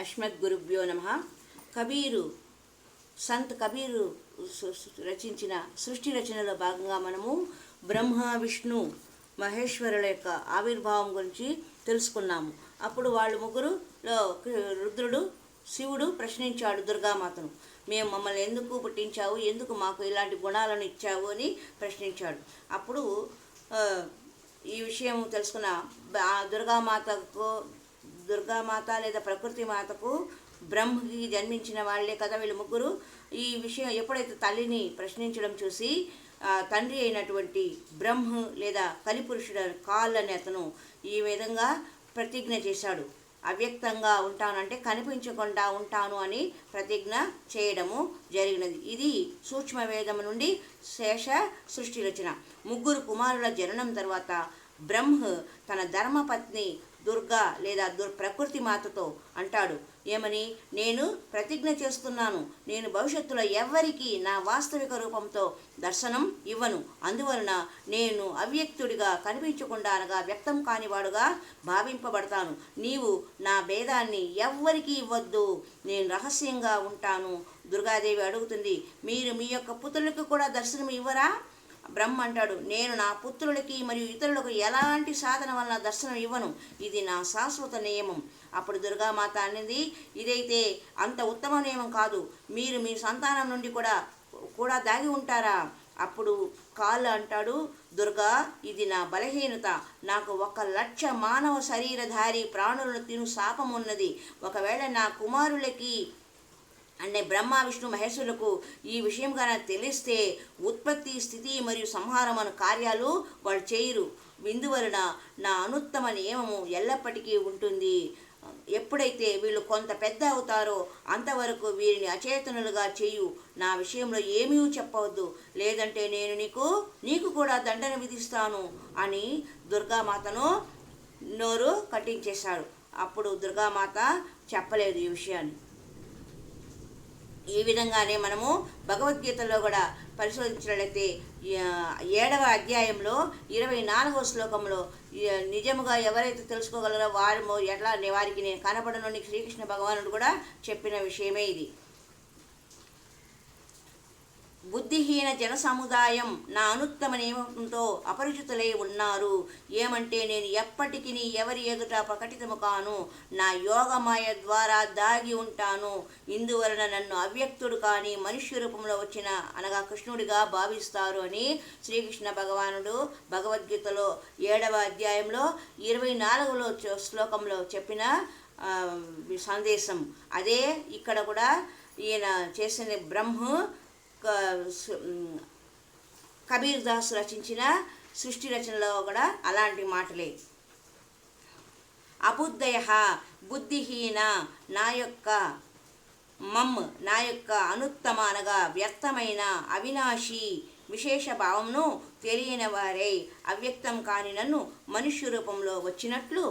అస్మద్ గురుభ్యో నమ. కబీరు సంత్ కబీరు సు- రచించిన సృష్టి రచనలో భాగంగా మనము బ్రహ్మ విష్ణు మహేశ్వరుల యొక్క ఆవిర్భావం గురించి తెలుసుకున్నాము. అప్పుడు వాళ్ళు ముగ్గురు రుద్రుడు శివుడు ప్రశ్నించాడు దుర్గామాతను. మేము మమ్మల్ని ఎందుకు పుట్టించావు? ఎందుకు మాకు ఇలాంటి గుణాలను ఇచ్చావు? అని ప్రశ్నించాడు. అప్పుడు ఈ విషయం తెలుసుకున్న ఆ దుర్గామాతకు దుర్గామాత లేదా ప్రకృతి మాతకు బ్రహ్మకి జన్మించిన వాళ్ళే కదా వీళ్ళు ముగ్గురు. ఈ విషయం ఎప్పుడైతే తల్లిని ప్రశ్నించడం చూసి తండ్రి అయినటువంటి బ్రహ్మ లేదా కలిపురుషుడు కాల్ అనే అతను ఈ విధంగా ప్రతిజ్ఞ చేశాడు. అవ్యక్తంగా ఉంటానంటే కనిపించకుండా ఉంటాను అని ప్రతిజ్ఞ చేయడము జరిగినది. ఇది సూక్ష్మ వేదం నుండి శేష సృష్టి రచన. ముగ్గురు కుమారుల జననం తర్వాత బ్రహ్మ తన ధర్మపత్ని దుర్గా లేదా దుర్ ప్రకృతి మాతతో అంటాడు. ఏమని? నేను ప్రతిజ్ఞ చేస్తున్నాను. నేను భవిష్యత్తులో ఎవ్వరికీ నా వాస్తవిక రూపంతో దర్శనం ఇవ్వను. అందువలన నేను అవ్యక్తుడిగా కనిపించకుండా అనగా వ్యక్తం కానివాడుగా భావింపబడతాను. నీవు నా భేదాన్ని ఎవ్వరికీ ఇవ్వద్దు. నేను రహస్యంగా ఉంటాను. దుర్గాదేవి అడుగుతుంది. మీరు మీ యొక్క పుత్రులకు కూడా దర్శనం ఇవ్వరా? బ్రహ్మ అంటాడు నేను నా పుత్రులకి మరియు ఇతరులకు ఎలాంటి సాధన వలన దర్శనం ఇవ్వను? ఇది నా శాశ్వత నియమం. అప్పుడు దుర్గామాత అనేది ఇదైతే అంత ఉత్తమ నియమం కాదు. మీరు మీ సంతానం నుండి కూడా కూడా దాగి ఉంటారా? అప్పుడు కాళ్ళు అంటాడు దుర్గా ఇది నా బలహీనత. నాకు ఒక లక్ష మానవ శరీరధారి ప్రాణులను తిను శాపం ఉన్నది. ఒకవేళ నా కుమారులకి అంటే బ్రహ్మ విష్ణు మహేశ్వరులకు ఈ విషయం కనుక తెలిస్తే ఉత్పత్తి స్థితి మరియు సంహారం అను కార్యాలు వాళ్ళు చేయరు. ఇందువలన నా అనుత్తమ నియమము ఎల్లప్పటికీ ఉంటుంది. ఎప్పుడైతే వీళ్ళు కొంత పెద్ద అవుతారో అంతవరకు వీరిని అచేతనులుగా చేయు. నా విషయంలో ఏమీ చెప్పవద్దు. లేదంటే నేను నీకు నీకు కూడా దండన విధిస్తాను అని దుర్గామాతను నోరు కట్టించేశాడు. అప్పుడు దుర్గామాత చెప్పలేదు ఈ విషయాన్ని. ఈ విధంగానే మనము భగవద్గీతలో కూడా పరిశోధించినట్లయితే ఏడవ అధ్యాయంలో ఇరవై నాలుగవ శ్లోకంలో నిజముగా ఎవరైతే తెలుసుకోగలరో వారు ఎట్లా వారికి నేను కనపడను శ్రీకృష్ణ భగవానుడు కూడా చెప్పిన విషయమే ఇది. బుద్ధిహీన జన సముదాయం నా అనుత్తమ నియమంతో అపరిచితులై ఉన్నారు. ఏమంటే నేను ఎప్పటికీ ఎవరి ఎదుట ప్రకటితము కాను నా యోగమాయ ద్వారా దాగి ఉంటాను. ఇందువలన నన్ను అవ్యక్తుడు కానీ మనుష్య రూపంలో వచ్చిన అనగా కృష్ణుడిగా భావిస్తారు అని శ్రీకృష్ణ భగవానుడు భగవద్గీతలో ఏడవ అధ్యాయంలో ఇరవై నాలుగులో శ్లోకంలో చెప్పిన సందేశం. అదే ఇక్కడ కూడా ఈయన చేసిన బ్రహ్మ కబీర్ దాస్ రచించిన సృష్టి రచనలో కూడా అలాంటి మాటలే. అబుద్ధయ బుద్ధిహీన నా యొక్క మమ్ నా యొక్క అనుత్తమ అనగా వ్యక్తమైన అవినాశి విశేష భావంను తెలియని వారే అవ్యక్తం కాని నన్ను మనుష్య రూపంలో వచ్చినట్లు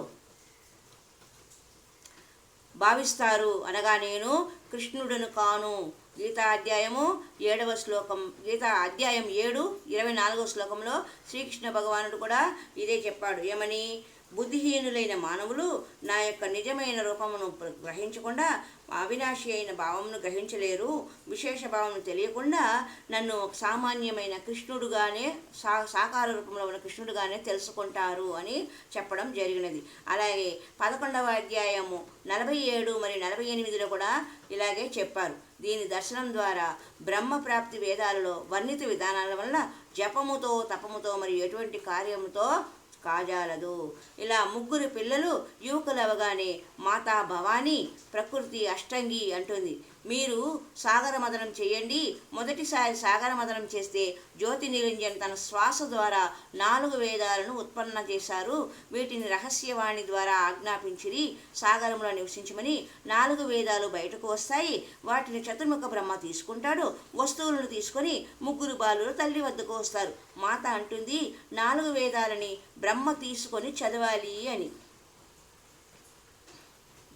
భావిస్తారు అనగా నేను కృష్ణుడను కాను. గీతా అధ్యాయము ఏడవ శ్లోకం. గీతా అధ్యాయం ఏడు ఇరవై నాలుగవ శ్లోకంలో శ్రీకృష్ణ భగవానుడు కూడా ఇదే చెప్పాడు. ఏమని? బుద్ధిహీనులైన మానవులు నా యొక్క నిజమైన రూపమును గ్రహించకుండా అవినాశి అయిన భావమును గ్రహించలేరు. విశేష భావమును తెలియకుండా నన్ను సామాన్యమైన కృష్ణుడుగానే సా సాకార రూపంలో ఉన్న కృష్ణుడుగానే తెలుసుకుంటారు అని చెప్పడం జరిగినది. అలాగే పదకొండవ అధ్యాయము నలభై ఏడు మరియు నలభై ఎనిమిదిలో కూడా ఇలాగే చెప్పారు. దీని దర్శనం ద్వారా బ్రహ్మ ప్రాప్తి వేదాలలో వర్ణిత విధానాల వల్ల జపముతో తపముతో మరియు ఎటువంటి కార్యముతో కాజాలదు. ఇలా ముగ్గురు పిల్లలు యువకులు అవగానే మాతా భవానీ ప్రకృతి అష్టంగి అంటుంది. మీరు సాగర మదనం చేయండి. మొదటిసారి సాగర మదనం చేస్తే జ్యోతి నిరంజన్ తన శ్వాస ద్వారా నాలుగు వేదాలను ఉత్పన్న చేశారు. వీటిని రహస్యవాణి ద్వారా ఆజ్ఞాపించిరి. సాగరంలో నివసించమని నాలుగు వేదాలు బయటకు వస్తాయి. వాటిని చతుర్ముఖ బ్రహ్మ తీసుకుంటాడు. వస్తువులను తీసుకొని ముగ్గురు బాలురు తల్లి వద్దకు వస్తారు. మాత అంటుంది నాలుగు వేదాలని బ్రహ్మ తీసుకొని చదవాలి అని.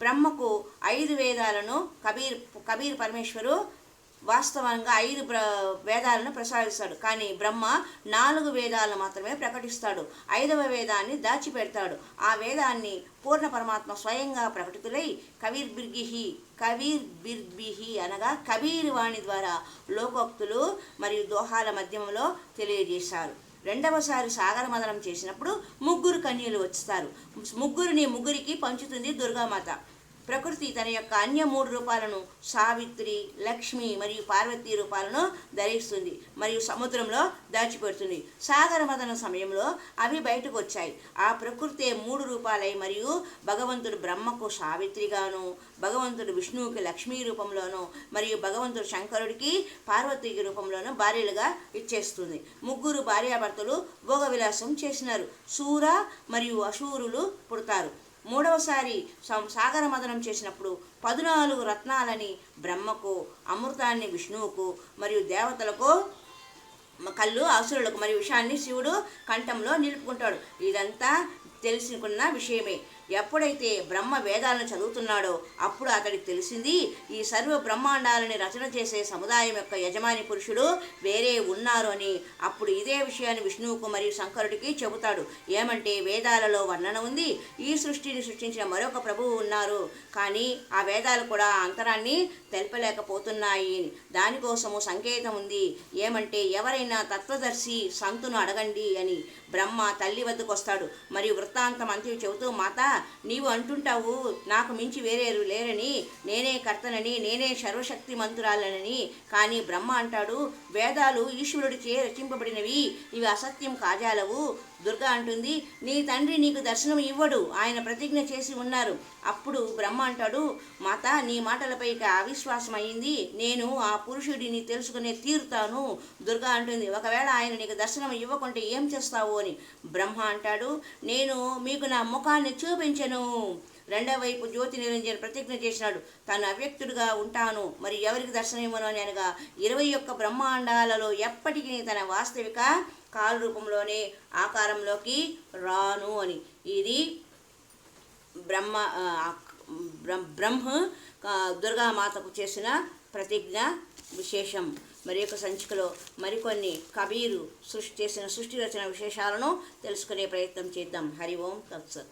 బ్రహ్మకు ఐదు వేదాలను కబీర్ కబీర్ పరమేశ్వరు వాస్తవంగా ఐదు ప్ర వేదాలను ప్రసాదిస్తాడు. కానీ బ్రహ్మ నాలుగు వేదాలను మాత్రమే ప్రకటిస్తాడు. ఐదవ వేదాన్ని దాచిపెడతాడు. ఆ వేదాన్ని పూర్ణ పరమాత్మ స్వయంగా ప్రకటితులై కబీర్ బిర్గిహి కబీర్ బిర్బిహి అనగా కబీర్ వాణి ద్వారా లోకోక్తులు మరియు దోహాల మధ్యంలో తెలియజేశారు. రెండవసారి సాగర మదనం చేసినప్పుడు ముగ్గురు కన్యలు వస్తారు ముగ్గురిని ముగ్గురికి పంచుతుంది దుర్గామాత. ప్రకృతి తన యొక్క అన్య మూడు రూపాలను సావిత్రి లక్ష్మి మరియు పార్వతీ రూపాలను ధరిస్తుంది మరియు సముద్రంలో దాచిపెడుతుంది. సాగర మదన సమయంలో అవి బయటకు వచ్చాయి. ఆ ప్రకృతే మూడు రూపాలై మరియు భగవంతుడు బ్రహ్మకు సావిత్రిగాను భగవంతుడు విష్ణువుకి లక్ష్మీ రూపంలోను మరియు భగవంతుడు శంకరుడికి పార్వతికి రూపంలోను భార్యలుగా ఇచ్చేస్తుంది. ముగ్గురు భార్యాభర్తలు భోగ విలాసం చేసినారు. శూర మరియు అశూరులు పుడతారు. మూడవసారి సాగర మదనం చేసినప్పుడు పద్నాలుగు రత్నాలని బ్రహ్మకు అమృతాన్ని విష్ణువుకు మరియు దేవతలకు కళ్ళు అసురులకు మరియు విషయాన్ని శివుడు కంఠంలో నిలుపుకుంటాడు. ఇదంతా తెలుసుకున్న విషయమే. ఎప్పుడైతే బ్రహ్మ వేదాలను చదువుతున్నాడో అప్పుడు అతడికి తెలిసింది ఈ సర్వ బ్రహ్మాండాలని రచన చేసే సముదాయం యొక్క యజమాని పురుషుడు వేరే ఉన్నారు అని. అప్పుడు ఇదే విషయాన్ని విష్ణువుకు మరియు శంకరుడికి చెబుతాడు. ఏమంటే వేదాలలో వర్ణన ఉంది ఈ సృష్టిని సృష్టించిన మరొక ప్రభువు ఉన్నారు. కానీ ఆ వేదాలు కూడా అంతరాన్ని తెలపలేకపోతున్నాయి. దానికోసము సంకేతం ఉంది. ఏమంటే ఎవరైనా తత్వదర్శి సంతును అడగండి అని. బ్రహ్మ తల్లి వద్దకు వస్తాడు. మరియు వృత్తాంతం అంతే చెబుతూ మాత నీవు అంటుంటావు నాకు మించి వేరేరు లేరని నేనే కర్తనని నేనే సర్వశక్తి మంతురాలనని కానీ బ్రహ్మ అంటాడు వేదాలు ఈశ్వరుడిచే రచింపబడినవి ఇవి అసత్యం కాజాలవు. దుర్గా అంటుంది నీ తండ్రి నీకు దర్శనం ఇవ్వడు ఆయన ప్రతిజ్ఞ చేసి ఉన్నారు. అప్పుడు బ్రహ్మ అంటాడు మాత నీ మాటలపై ఇక అవిశ్వాసం అయింది. నేను ఆ పురుషుడిని తెలుసుకునే తీరుతాను. దుర్గా అంటుంది ఒకవేళ ఆయన నీకు దర్శనం ఇవ్వకుంటే ఏం చేస్తావు? అని బ్రహ్మ అంటాడు నేను మీకు నా ముఖాన్ని చూపించను. రెండవ వైపు జ్యోతి నిరంజన్ ప్రతిజ్ఞ చేసినాడు తాను అవ్యక్తుడిగా ఉంటాను మరి ఎవరికి దర్శనం ఇవ్వను? అని అనగా ఇరవై ఒక్క బ్రహ్మాండాలలో ఎప్పటికీ తన వాస్తవిక కాల రూపంలోనే ఆకారంలోకి రాను అని. ఇది బ్రహ్మ బ్రహ్మ దుర్గామాతకు చేసిన ప్రతిజ్ఞ విశేషం. మరి యొక్క సంచికలో మరికొన్ని కబీరు సృష్టి చేసిన సృష్టి రచన విశేషాలను తెలుసుకునే ప్రయత్నం చేద్దాం. హరి ఓం తత్సత్.